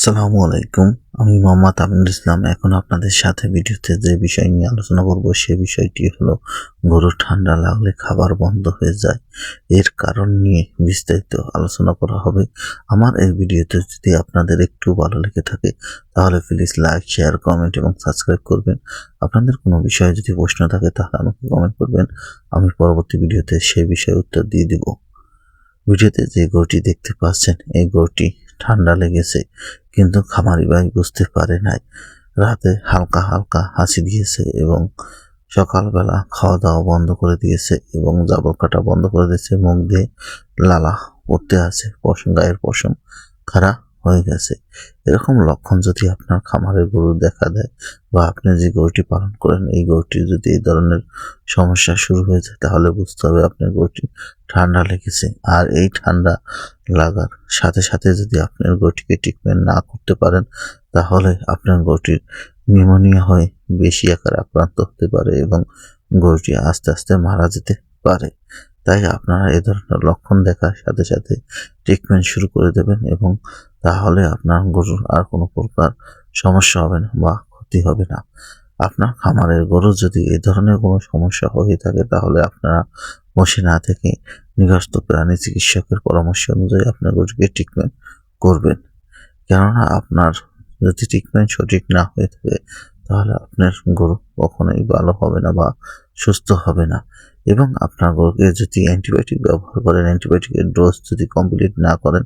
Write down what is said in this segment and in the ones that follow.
আসসালামু আলাইকুম। আমি মোহাম্মদ আমিনুল ইসলাম। এখন আপনাদের সাথে ভিডিওতে যে বিষয় নিয়ে আলোচনা করব, সে বিষয়টি হলো গরুর ঠান্ডা লাগলে খাবার বন্ধ হয়ে যায়। এর কারণ নিয়ে বিস্তারিত আলোচনা করা হবে। আমার এই ভিডিওতে যদি আপনাদের একটু ভালো লেগে থাকে, তাহলে প্লিজ লাইক শেয়ার কমেন্ট এবং সাবস্ক্রাইব করবেন। আপনাদের কোনো বিষয়ে যদি প্রশ্ন থাকে, তাহলে আমাকে কমেন্ট করবেন। আমি পরবর্তী ভিডিওতে সেই বিষয়ে উত্তর দিয়ে দিব। ভিডিওতে যে গরুটি দেখতে পাচ্ছেন, এই গরুটি ঠান্ডা লেগেছে, কিন্তু খামারি ভাই বুঝতে পারে নাই। রাতে হালকা হালকা হাসি দিয়েছে এবং সকালবেলা খাওয়া দাওয়া বন্ধ করে দিয়েছে এবং জাবর কাটা বন্ধ করে দিয়েছে, মুখ দিয়ে লালা পড়তে আছে, পশম, গায়ের পশম। খারাপ হয়ে গেছে। এরকম লক্ষণ যদি আপনার খামারের গরু দেখা দেয় বা আপনি যে গরুটি পালন করেন, এই গরুটি যদি এই ধরনের সমস্যা শুরু হয়ে যায়, তাহলে বুঝতে হবে আপনার গরুটি ঠান্ডা লেগেছে। আর এই ঠান্ডা লাগার সাথে সাথে যদি আপনার গরুটিকে ট্রিটমেন্ট না করতে পারেন, তাহলে আপনার গরুটির নিউমোনিয়া হয়ে বেশি আকারে আক্রান্ত হতে পারে এবং গরুটি আস্তে আস্তে মারা যেতে পারে। তাই আপনারা এ ধরনের লক্ষণ দেখার সাথে সাথে ট্রিটমেন্ট শুরু করে দেবেন এবং তাহলে আপনার গরুর আর কোনো প্রকার সমস্যা হবে না বা ক্ষতি হবে না। আপনার খামারের গরু যদি এই ধরনের কোনো সমস্যা হয়ে থাকে, তাহলে আপনারা বসে না থেকে নিগস্ত প্রাণী চিকিৎসকের পরামর্শ অনুযায়ী আপনার গরুকে ট্রিটমেন্ট করবেন। কেননা আপনার যদি ট্রিটমেন্ট সঠিক না হয়ে থাকে, তাহলে আপনার গরু কখনোই ভালো হবে না বা সুস্থ হবে না। এবং আপনার গরুকে যদি অ্যান্টিবায়োটিক ব্যবহার করেন, অ্যান্টিবায়োটিকের ডোজ যদি কমপ্লিট না করেন,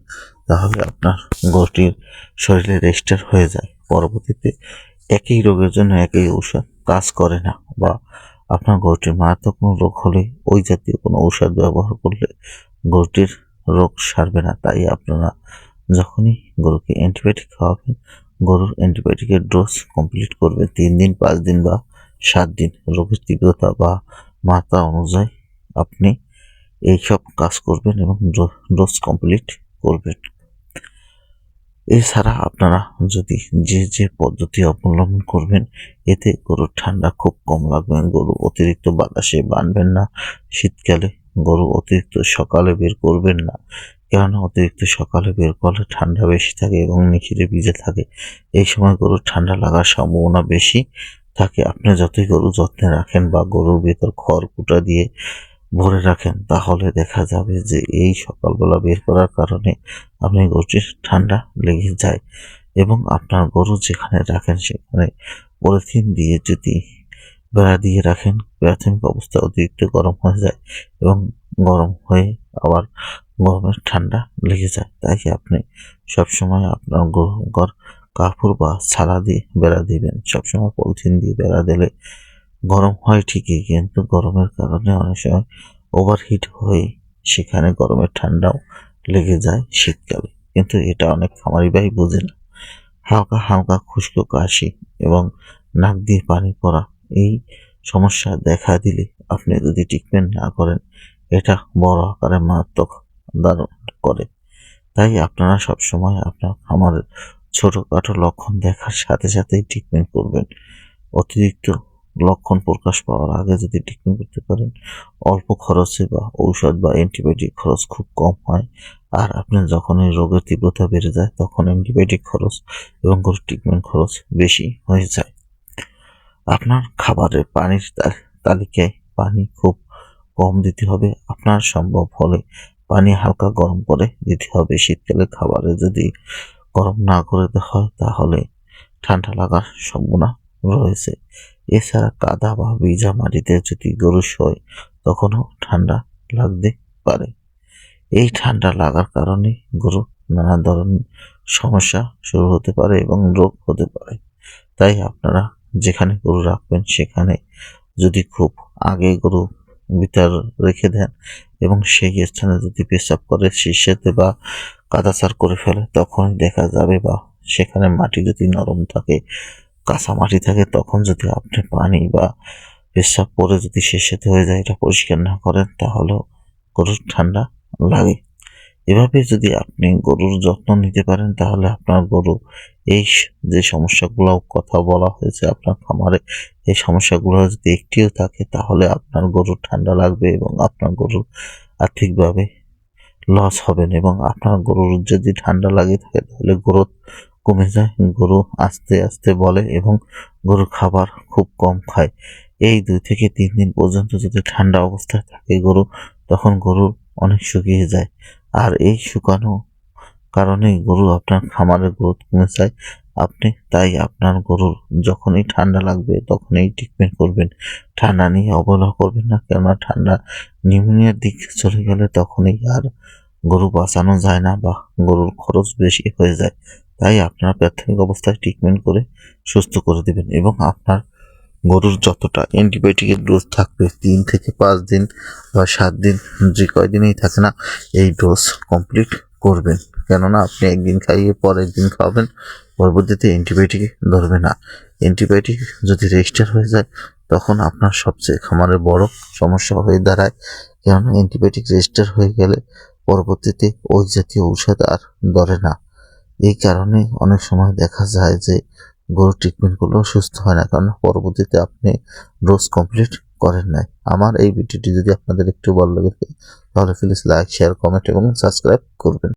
তাহলে আপনার গরুটির শরীরে রেজিস্টার হয়ে যায়। পরবর্তীতে একই রোগের জন্য একই ঔষধ কাজ করে না বা আপনার গরুটির মারাত্মক কোনো রোগ হলে ওই জাতীয় কোনো ঔষধ ব্যবহার করলে গরুটির রোগ সারবে না। তাই আপনারা যখনই গরুকে অ্যান্টিবায়োটিক খাওয়াবেন, গরুর অ্যান্টিবায়োটিকের ডোজ কমপ্লিট করবে তিন দিন, পাঁচ দিন বা সাত দিন রোগের তীব্রতা বা মাত্রা অনুযায়ী আপনি এইসব কাজ করবেন এবং ডোজ কমপ্লিট করবেন। এছাড়া আপনারা যদি যে যে পদ্ধতি অবলম্বন করবেন, এতে গরুর ঠান্ডা খুব কম লাগবে। গরু অতিরিক্ত বাতাসে বানবেন না। শীতকালে গরু অতিরিক্ত সকালে বের করবেন না। কেননা অতিরিক্ত সকালে বের করলে ঠান্ডা বেশি থাকে এবং নিখিরে ভিজে থাকে। এই সময় গরুর ঠান্ডা লাগার সম্ভাবনা বেশি। থাকে, আপনি যতই গরু যত্নে রাখেন বা গরুর ভেতর খড় কুটা দিয়ে ভরে রাখেন, তাহলে দেখা যাবে যে এই সকালবেলা বের করার কারণে আপনি গরুটির ঠান্ডা লেগে যায় এবং আপনার গরু যেখানে রাখেন সেখানে পলিথিন দিয়ে যদি বেড়া দিয়ে রাখেন, প্রাথমিক অবস্থা অতিরিক্ত গরম হয়ে যায় এবং গরম হয়ে আবার গরমের ঠান্ডা লেগে যায়। তাই আপনি সবসময় আপনার গরু, ঘর কাপড় বা ছালা দিয়ে বেড়া দিবেন। সবসময় পলিথিন দিয়ে বেড়া দিলে গরম হয় ঠিকই, কিন্তু গরমের কারণে অনেক সময় ওভারহিট হয়ে সেখানে গরমের ঠান্ডাও লেগে যায় শীতকালে। কিন্তু এটা অনেক খামারি ভাই বোঝে না। হালকা হালকা খুশকো কাশি এবং নাক দিয়ে পানি পড়া, এই সমস্যা দেখা দিলে আপনি যদি ট্রিটমেন্ট না করেন, এটা বড় আকারে মারাত্মক ধারণ করে। তাই আপনারা সবসময় আপনার খামারের ছোটোখাটো লক্ষণ দেখার সাথে সাথেই ট্রিটমেন্ট করবেন। অতিরিক্ত লক্ষণ প্রকাশ পাওয়ার আগে যদি ট্রিটমেন্ট করতে পারেন, অল্প খরচে বা ঔষধ বা অ্যান্টিবায়োটিক খরচ খুব কম হয়। আর আপনার যখন এই রোগের তীব্রতা বেড়ে যায়, তখন অ্যান্টিবায়োটিক খরচ এবং ট্রিটমেন্ট খরচ বেশি হয়ে যায়। আপনার খাবারে পানির তালিকায় পানি খুব কম দিতে হবে। আপনার সম্ভব হলে পানি হালকা গরম করে দিতে হবে। শীতকালে খাবারে যদি গরম না করে দেওয়া হয়, তাহলে ঠান্ডা লাগার সম্ভাবনা রয়েছে। এছাড়া কাদা বা ভিজা মাটিতে যদি গরু শোয়, তখনও ঠান্ডা লাগতে পারে। এই ঠান্ডা লাগার কারণে গরু নানা ধরনের সমস্যা শুরু হতে পারে এবং রোগ হতে পারে। তাই আপনারা যেখানে গরু রাখবেন, সেখানে যদি খুব আগে গরু ভিতর রেখে দেন এবং সেই স্থানে যদি পেশাব করে শীর্ষেতে বা কাদাচার করে ফেলে, তখন দেখা যাবে বা সেখানে মাটি যদি নরম থাকে, কাঁচা মাটি থাকে, তখন যদি আপনি পানি বা পেশাব পরে যদি শেষেতে হয়ে যায়, এটা পরিষ্কার না করেন, তাহলেও গরুর ঠান্ডা লাগে। এভাবে যদি আপনি গরুর যত্ন নিতে পারেন, তাহলে আপনার গরু এই যে সমস্যাগুলো কথা বলা হয়েছে আপনার খামারে, এই সমস্যাগুলো যদি একটিও থাকে, তাহলে আপনার গরুর ঠান্ডা লাগবে এবং আপনার গরুর আর্থিকভাবে লস হবেন এবং আপনার গরুর যদি ঠান্ডা লাগে থাকে, তাহলে গ্রোথ কমে যায়। গরু আস্তে আস্তে বলে এবং গরুর খাবার খুব কম খায়। এই দুই থেকে তিন দিন পর্যন্ত যদি ঠান্ডা অবস্থায় থাকে গরু, তখন গরু অনেক শুকিয়ে যায়। আর এই শুকানো কারণে গরু আপনার খামারের গ্রোথ কমে যায়। আপনি, তাই আপনার গরুর যখনই ঠান্ডা লাগবে, তখনই ট্রিটমেন্ট করবেন। ঠান্ডা নিয়ে অবহেলা করবেন না, কেননা ঠান্ডা নিউমোনিয়ার দিক চলে গেলে তখনই আর গরু বাঁচানো যায় না বা গরুর খরচ বেশি হয়ে যায়। তাই আপনার প্রাথমিক অবস্থায় ট্রিটমেন্ট করে সুস্থ করে দেবেন এবং আপনার গরুর যতটা অ্যান্টিবায়োটিকের ডোজ থাকবে, তিন থেকে পাঁচ দিন বা সাত দিন, যে কয়দিনই থাকে না, এই ডোজ কমপ্লিট করবেন। কেননা আপনি একদিন খাইয়ে পরের দিন খাওয়াবেন পরবর্তীতে অ্যান্টিবায়োটিক ধরবে না। অ্যান্টিবায়োটিক যদি রেজিস্টার হয়ে যায়, তখন আপনার সবচেয়ে খামারের বড় সমস্যা হয়ে দাঁড়ায়। কেননা অ্যান্টিবায়োটিক রেজিস্টার হয়ে গেলে পরবর্তীতে ওই জাতীয় ঔষধ আর ধরে না। এই কারণে অনেক সময় দেখা যায় যে গরুর ট্রিটমেন্ট করলেও সুস্থ হয় না, কারণ পরবর্তীতে আপনি ডোজ কমপ্লিট করেন নাই। আমার এই ভিডিওটি যদি আপনাদের একটু ভালো লাগে, তাহলে প্লিজ লাইক শেয়ার কমেন্ট এবং সাবস্ক্রাইব করবেন।